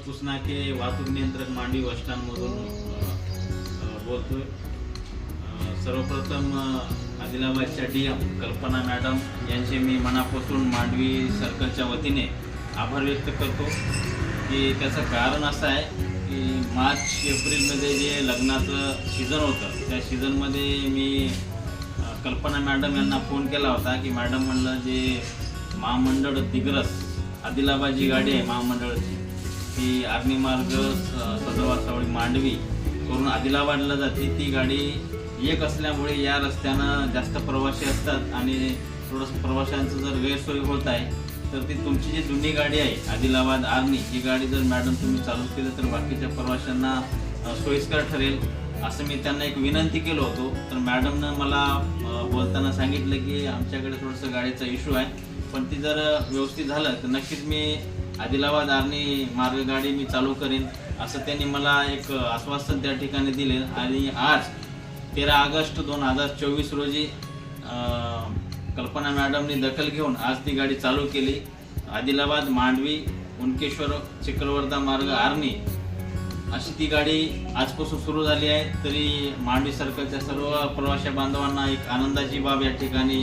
मनोज पुसनाके वाहतूक नियंत्रक मांडवी बसस्टँडमधून अ, बोलतोय. सर्वप्रथम आदिलाबादच्या डी एम कल्पना मॅडम यांचे मी मनापासून मांडवी सर्कलच्या वतीने आभार व्यक्त करतो. की त्याचं कारण असं आहे की मार्च एप्रिलमध्ये जे लग्नाचं सीझन होतं त्या सीझनमध्ये मी कल्पना मॅडम यांना फोन केला होता की मॅडम म्हणलं जे महामंडळ दिग्रस आदिलाबाद जी गाडी आहे महामंडळाची ती आर्मी मार्ग स- सावळी मांडवी करून आदिलाबादला जाते. ती गाडी एक असल्यामुळे या रस्त्यानं जास्त प्रवासी असतात आणि थोडंसं प्रवाशांचं जर गैरसोय होत आहे तर ती तुमची जी जुनी गाडी आहे आदिलाबाद आर्मी ही गाडी जर मॅडम तुम्ही चालू केली तर बाकीच्या प्रवाशांना सोयीस्कर ठरेल असं मी त्यांना एक विनंती केलो होतो. तर मॅडमनं मला बोलताना सांगितलं की आमच्याकडे थोडंसं गाडीचा इश्यू आहे पण ती जर व्यवस्थित झालं तर नक्कीच मी आदिलाबाद आर्णी मार्ग गाडी मी चालू करेन असं त्यांनी मला एक आश्वासन त्या ठिकाणी दिले. आणि आज तेरा ऑगस्ट दोन हजार चोवीस रोजी कल्पना मॅडमनी दखल घेऊन आज ती गाडी चालू केली. आदिलाबाद मांडवी उनकेश्वर चिखलवर्धा मार्ग आर्णी अशी ती गाडी आजपासून सुरू झाली आहे. तरी मांडवी सर्कलच्या सर्व प्रवासी बांधवांना एक आनंदाची बाब या ठिकाणी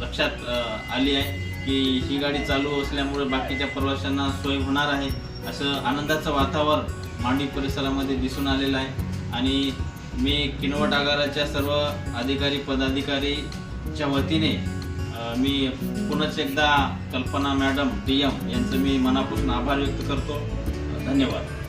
लक्षात आली आहे. की ही गाडी चालू असल्यामुळे बाकीच्या प्रवाशांना सोय होणार आहे. असं आनंदाचं वातावरण मांडवी परिसरामध्ये दिसून आलेलं आहे. आणि मी किनवट आगाराच्या सर्व अधिकारी पदाधिकारीच्या वतीने मी पुनच एकदा कल्पना मॅडम डी एम यांचं मी मनापासून आभार व्यक्त करतो. धन्यवाद.